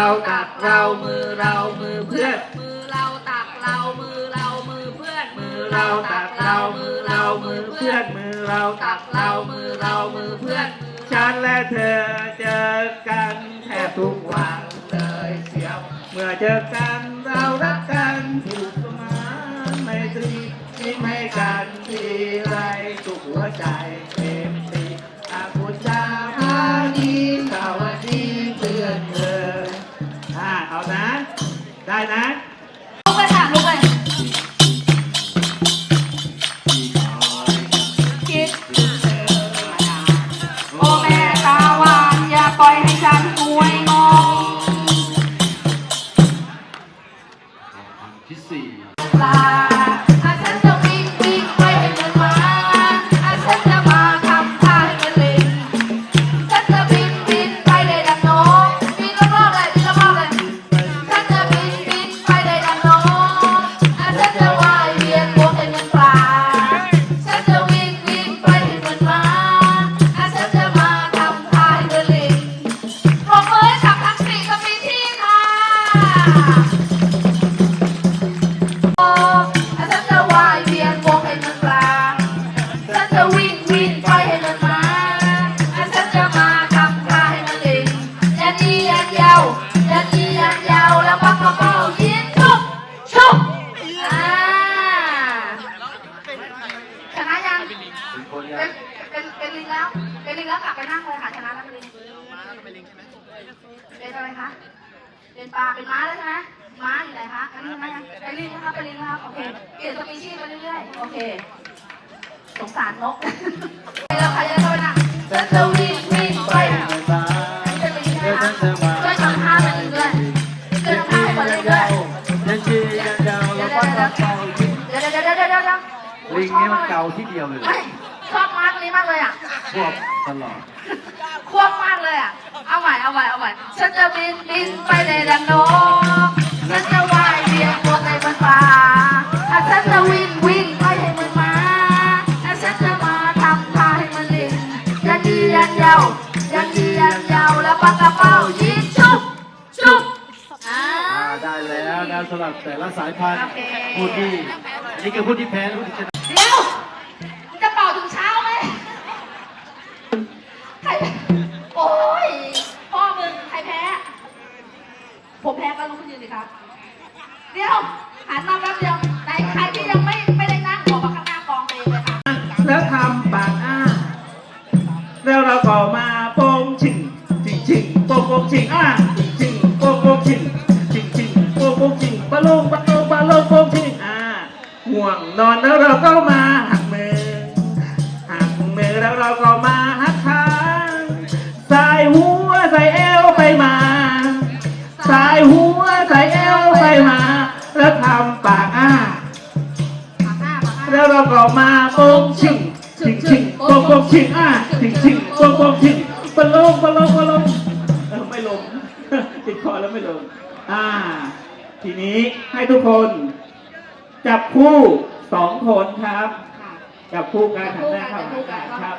เราตักเรามือเรามือเพื่อนมือเราตักเรามือเรามือเพื่อนมือเราตักเรามือเรามือเพื่อนมือเราตักเรามือเรามือเพื่อนฉันและเธอเจอกันแทบทุกวันเลยเชียวเมื่อเจอกันเรารักกันถูกสมานไมตรียิ้มให้กันทีไรทุกหัวใจเต็มตีอาคุณจา ได้นะลุกไปค่ะลุกไปคิดโอ้แม่ตาหวานอย่าปล่อยให้ฉันป่วยงงที่สี่ปลา ฉันจะวายเวียนวนให้มันลาฉันจะวิ่งวิ่งไปให้มันมาฉันจะมาทำท่าให้มันลิงยันยียันยาวยันยียันยาวแล้วปักกระเป๋ายิงชุบชุบอ่าชนะยังเป็นคนเป็นงเป็นเป็นลิงแล้ว เป็นลิงแล้วกลับไปนั่งเลยค่ะชนะแล้วเป็นลิงเป็นอะไรคะ เป็นปลาเป็นม้าแล้วใช่ไหมม้าอยู่ไหนคะอันนี้ชนะยังเป็นลิงนะครับเป็นลิงนะครับโอเคเปลี่ยนสปีชีส์ไปเรื่อยๆโอเคสงสารนกแล้วใครจะเข้าไปนั่งฉันจะวิ่งวิ่งไล่จะเป็นลิงเธอนะฉัคะนจะมาช่วยทำท่าเป็นลิงด้วยช่วยทำท่าให้เหมือนลิงด้วยยังชียังยาวแล้วก็ตัดเต่าเดี๋ยวเดี๋ยวเดี๋ยวเดี๋ยวเดี๋ยวเดี๋ยวลิงนี่มันเก่าที่เดียวเลยชอบมากนี้มากเลยอะพวกตลอด วบมากเลยอะ เอาใหม่ เอาใหม่ เอาใหม่ ฉันจะบินบินไปในดังนกฉันจะว่ายเวียนวนในบนฟ้าอะฉันจะวิ่งวิ่งไปให้มันมาอะฉันจะมาทำท่าให้มันลิงยันดียันยาวยันดียันยาวแล้วปากกระเป๋ายิงชุบชุบอ่าอ่าได้แล้วนะสำหรับแต่ละสายพันธุ์โอเค ผู้ที่อันนี้คือผู้ที่แพ้และผู้ที่ชนะ ผมแพ้ก็ลุกขึ้นยืนสิครับ เดี๋ยวหันมาแป๊บเดียวไหนใครที่ยังไม่ไม่ได้นั่งบอกมาข้างหน้ากองเองเลยค่ะแล้วทำปากอ้า แล้วเราก็มาโป้งชิงชิงชิงโป้งโป้งชิงอะชิงโป้งโป้งชิงชิงชิงโป้งโป้งชิงปะโลงปะโลงปะโลงโป้งชิงอะห่วงนอนแล้วเราก็มาหักมือหักมือแล้วเราก็มาหักขาใส่หัวใส่เอว มาแล้วทำปากอ้าปากหน้าปากหน้าแล้วเราก็มาโป่งชิงชิงชิงโป่งโป่งชิงอะชิงชิงโป่งโป่งชิงปะโลงปะโลงปะโลงเออไม่ลงติดคอแล้วไม่ลงอ่า ทีนี้ให้ทุกคน จับคู่สองคนครับค่ะจับคู่กันหันคู่หน้ากันเข้าจะหาคู่กันกันครับ